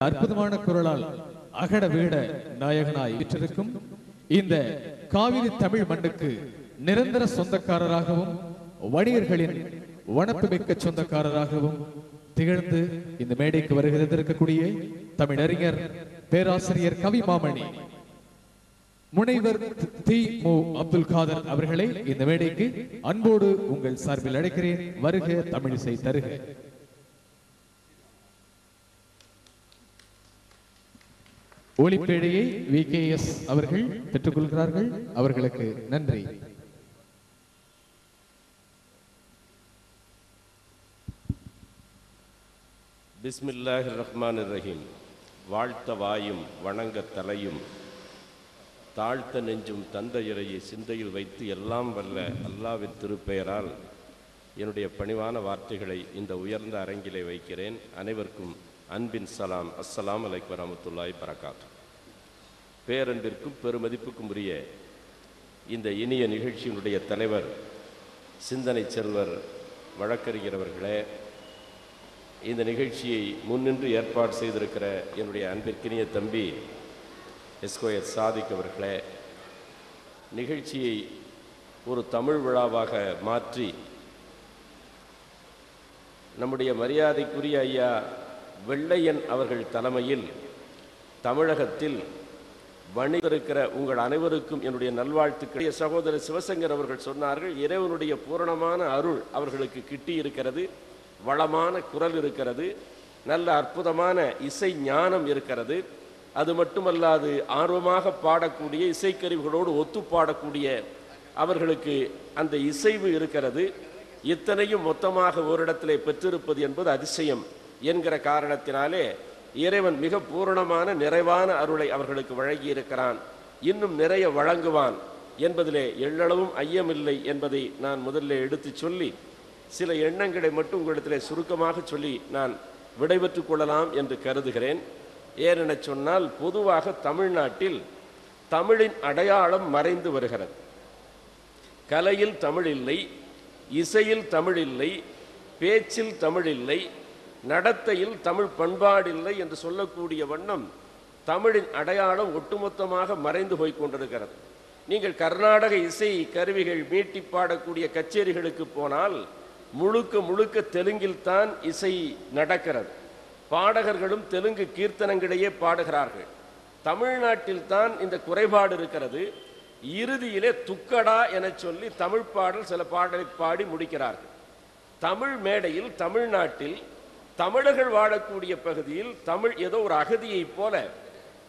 அற்புதமான குரலால் அகட வீட நாயகனாய் விற்றிருக்கும் இந்த காவிரி தமிழ் மண்ணுக்கு நிரந்தர சொந்தக்காரராகவும் வணிகர்களின் வனப்புமிக்க சொந்தக்காரராகவும் திகழ்ந்து இந்த மேடைக்கு வருகிறது இருக்கக்கூடிய தமிழறிஞர் பேராசிரியர் கவி மாமணி முனைவர் தி மு அப்துல் காதர் அவர்களை இந்த மேடைக்கு அன்போடு உங்கள் சார்பில் அழைக்கிறேன். வருக தமிழிசை தருக. ஒளிப்பேழையை வி கே எஸ் அவர்கள் பெற்றுக்கொள்கிறார்கள். அவர்களுக்கு நன்றி. பிஸ்மில்லாஹிர் ரஹ்மான் ரஹீம் வாழ்த்த வாயும் வணங்க தலையும் தாழ்த்த நெஞ்சும் தந்தையரையை சிந்தையில் வைத்து எல்லாம் வல்ல அல்லாவின் திருப்பெயரால் என்னுடைய பணிவான வார்த்தைகளை இந்த உயர்ந்த அரங்கிலே வைக்கிறேன். அனைவருக்கும் அன்பின் சலாம். அஸ்ஸலாம் அலைக்கும் வரமத்துல்லாய் பரகாத் பேரன்பிற்கும் பெருமதிப்புக்கும் உரிய இந்த இனிய நிகழ்ச்சியினுடைய தலைவர் சிந்தனை செல்வர் வழக்கறிஞரவர்களே இந்த நிகழ்ச்சியை முன்னின்று ஏற்பாடு செய்திருக்கிற என்னுடைய அன்பிற்கினிய தம்பி எஸ்கோயர் சாதிக் அவர்களே நிகழ்ச்சியை ஒரு தமிழ் விழாவாக மாற்றி நம்முடைய மரியாதைக்குரிய ஐயா வெள்ளையன் அவர்கள் தலைமையில் தமிழகத்தில் வணிகருக்கிற உங்கள் அனைவருக்கும் என்னுடைய நல்வாழ்த்துக்கள். சகோதரர் சிவசங்கர் அவர்கள் சொன்னார்கள் இறைவனுடைய பூரணமான அருள் அவர்களுக்கு கிட்டி இருக்கிறது வளமான குரல் இருக்கிறது நல்ல அற்புதமான இசை ஞானம் இருக்கிறது. அது மட்டுமல்லாது ஆர்வமாக பாடக்கூடிய இசைக்கருவிகளோடு ஒத்து பாடக்கூடிய அவர்களுக்கு அந்த இசைவு இருக்கிறது. இத்தனையும் மொத்தமாக ஓரிடத்திலே பெற்றிருப்பது என்பது அதிசயம். என்கிற காரணத்தினாலே இறைவன் மிக பூரணமான நிறைவான அருளை அவர்களுக்கு வழங்கியிருக்கிறான். இன்னும் நிறைய வழங்குவான் என்பதிலே எள்ளளவும் ஐயமில்லை என்பதை நான் முதல்ல எடுத்துச் சொல்லி சில எண்ணங்களை மட்டும் உங்களிடத்தில் சுருக்கமாக சொல்லி நான் விடைபெற்று கொள்ளலாம் என்று கருதுகிறேன். ஏனென சொன்னால் பொதுவாக தமிழ்நாட்டில் தமிழின் அடையாளம் மறைந்து வருகிறது. கலையில் தமிழ் இல்லை இசையில் தமிழ் இல்லை பேச்சில் தமிழ் இல்லை நடத்தையில் தமிழ் பண்பாடில்லை என்று சொல்லக்கூடிய வண்ணம் தமிழின் அடையாளம் ஒட்டுமொத்தமாக மறைந்து போய் கொண்டிருக்கிறது. நீங்கள் கர்நாடக இசை கருவிகள் மீட்டி பாடக்கூடிய கச்சேரிகளுக்கு போனால் முழுக்க முழுக்க தெலுங்கில் தான் இசை நடக்கிறது. பாடகர்களும் தெலுங்கு கீர்த்தனங்களையே பாடுகிறார்கள். தமிழ்நாட்டில் தான் இந்த குறைபாடு இருக்கிறது. இறுதியிலே துக்கடா என சொல்லி தமிழ் பாடல் சில பாடலை பாடி முடிக்கிறார்கள். தமிழ் மேடையில் தமிழ்நாட்டில் தமிழர்கள் வாழக்கூடிய பகுதியில் தமிழ் ஏதோ ஒரு அகதியைப் போல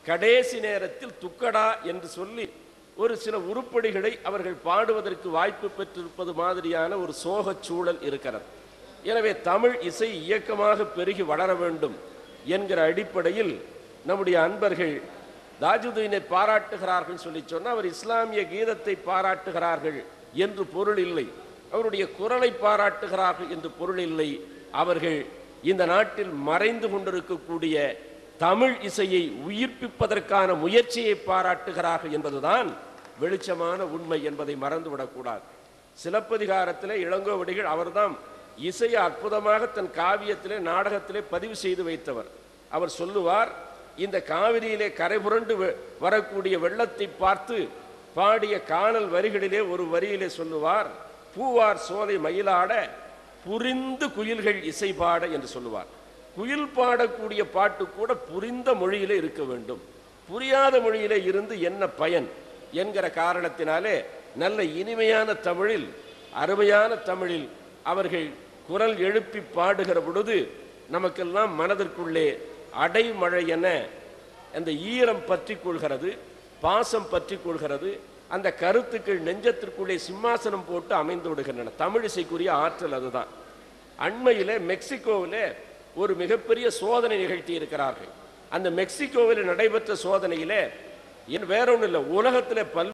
கடைசி நேரத்தில் துக்கடா என்று சொல்லி ஒரு சில உருப்படிகளை அவர்கள் பாடுவதற்கு வாய்ப்பு பெற்றிருப்பது மாதிரியான ஒரு சோகச் சூழல் இருக்கிறது. எனவே தமிழ் இசை இயக்கமாக பெருகி வளர வேண்டும் என்கிற அடிப்படையில் நம்முடைய அன்பர்கள் தாஜுதீனை பாராட்டுகிறார்கள் சொல்லி சொன்னால் அவர் இஸ்லாமிய கீதத்தை பாராட்டுகிறார்கள் என்று பொருள் இல்லை. அவருடைய குரலை பாராட்டுகிறார்கள் என்று பொருள் இல்லை. அவர்கள் இந்த நாட்டில் மறைந்து கொண்டிருக்கக்கூடிய தமிழ் இசையை உயிர்ப்பிப்பதற்கான முயற்சியை பாராட்டுகிறார்கள் என்பதுதான் வெளிச்சமான உண்மை என்பதை மறந்துவிடக்கூடாது சிலப்பதிகாரத்திலே இளங்கோவடிகள் அவர்தான் இசையை அற்புதமாக தன் காவியத்திலே நாடகத்திலே பதிவு செய்து வைத்தவர். அவர் சொல்லுவார் இந்த காவிரியிலே கரைபுரண்டு வரக்கூடிய வெள்ளத்தை பார்த்து பாடிய காணல் வரிகளிலே ஒரு வரியிலே சொல்லுவார் பூவார் சோலை மயிலாட புரிந்து குயில்கள் இசை பாட என்று சொல்லுவார். குயில் பாடக்கூடிய பாட்டு கூட புரிந்த மொழியிலே இருக்க வேண்டும். புரியாத மொழியிலே இருந்து என்ன பயன் என்கிற காரணத்தினாலே நல்ல இனிமையான தமிழில் அருமையான தமிழில் அவர்கள் குரல் எழுப்பி பாடுகிற பொழுது நமக்கெல்லாம் மனதிற்குள்ளே அடைமழை என அந்த ஈரம் பற்றி கொள்கிறது பாசம் பற்றி கொள்கிறது அந்த கருத்துக்கள் நெஞ்சத்திற்குள்ளே சிம்மாசனம் போட்டு அமைந்து விடுகின்றன. தமிழிசைக்குரிய ஆற்றல் அதுதான். அண்மையில் மெக்சிகோவில் ஒரு மிகப்பெரிய சோதனை நிகழ்த்தி இருக்கிறார்கள் அந்த மெக்சிகோவில் நடைபெற்ற சோதனையிலே என் வேற ஒன்றும் இல்லை உலகத்தில் பல்